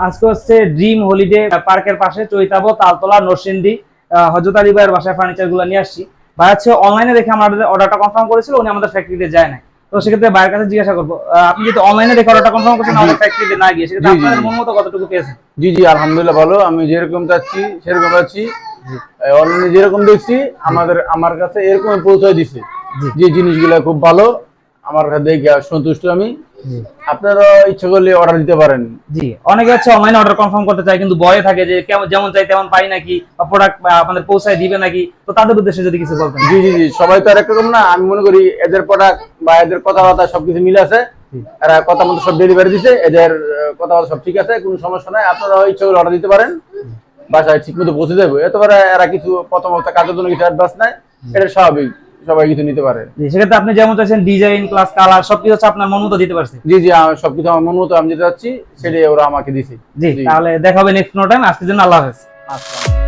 আজকে হচ্ছে dream holiday পার্কের পাশে চৈতাবো তালতলা নরসিংদী আহ, হজরত আলী ভাইয়ের বাসায় ফার্নিচারগুলো নিয়ে আসছি। ভাই হচ্ছে অনলাইনে দেখে আমাদের অর্ডারটা কনফার্ম করেছিল উনি আমাদের ফ্যাক্টরিতে যায় না তো সেক্ষেত্রে ভাইয়ের কাছে জিজ্ঞাসা করব আপনি যদি অনলাইনে দেখে অর্ডারটা কনফার্ম করছেন আমাদের ফ্যাক্টরিতে না গিয়ে সেক্ষেত্রে আপনাদের মন মতো কতটুকু পেয়েছেন? জি জি আলহামদুলিল্লাহ ভালো। আমি যেরকম চাচ্ছি সেরকম পাচ্ছি অনলাইনে যেরকম দেখছি আমাদের আমার কাছে এরকম পৌঁছায় দিছে। যে জিনিসগুলো খুব ভালো। আমার কাছে দেখে সন্তুষ্ট আমি। আপনারা ইচ্ছা করলে অর্ডার দিতে পারেন। জি অনেকে হচ্ছে অনলাইনে অর্ডার কনফার্ম করতে চায় কিন্তু ভয়ে থাকে যে কেমন যেমন চাই তেমন পাই নাকি বা প্রোডাক্ট আপনাদের পৌঁছায় দিবে নাকি তো তাদের উদ্দেশ্যে যদি কিছু বলতেন। জি জি জি সবাই তো আর একরকম না আমি মনে করি এদের প্রোডাক্ট বা এদের কথাবার্তা সবকিছু মিলে আছে। এরা কথা মতো সব ডেলিভারি দিছে এদের কথাবার্তা সব ঠিক আছে কোনো সমস্যা নাই। আপনারা ইচ্ছা করে অর্ডার দিতে পারেন। বাসায় ঠিক মতো পৌঁছে দেবো। এত পারে এরা কিছু প্রথম অবস্থা কাজের জন্য কিছু অ্যাডভান্স নাই এটা স্বাভাবিক। সবাই কিছু নিতে পারে। জি সেক্ষেত্রে আপনি যেমন চাইছেন ডিজাইন ক্লাস কালার সবকিছু হচ্ছে আপনার মন মতো দিতে পারছে। জি জি সবকিছু আমার মন মতো আমি যেতে চাচ্ছি সেটাই ওরা আমাকে দিছে। জি জি। তাহলে দেখা হবে নেক্সট নো টাইম আজকের জন্য আল্লাহ হাফেজ। আচ্ছা।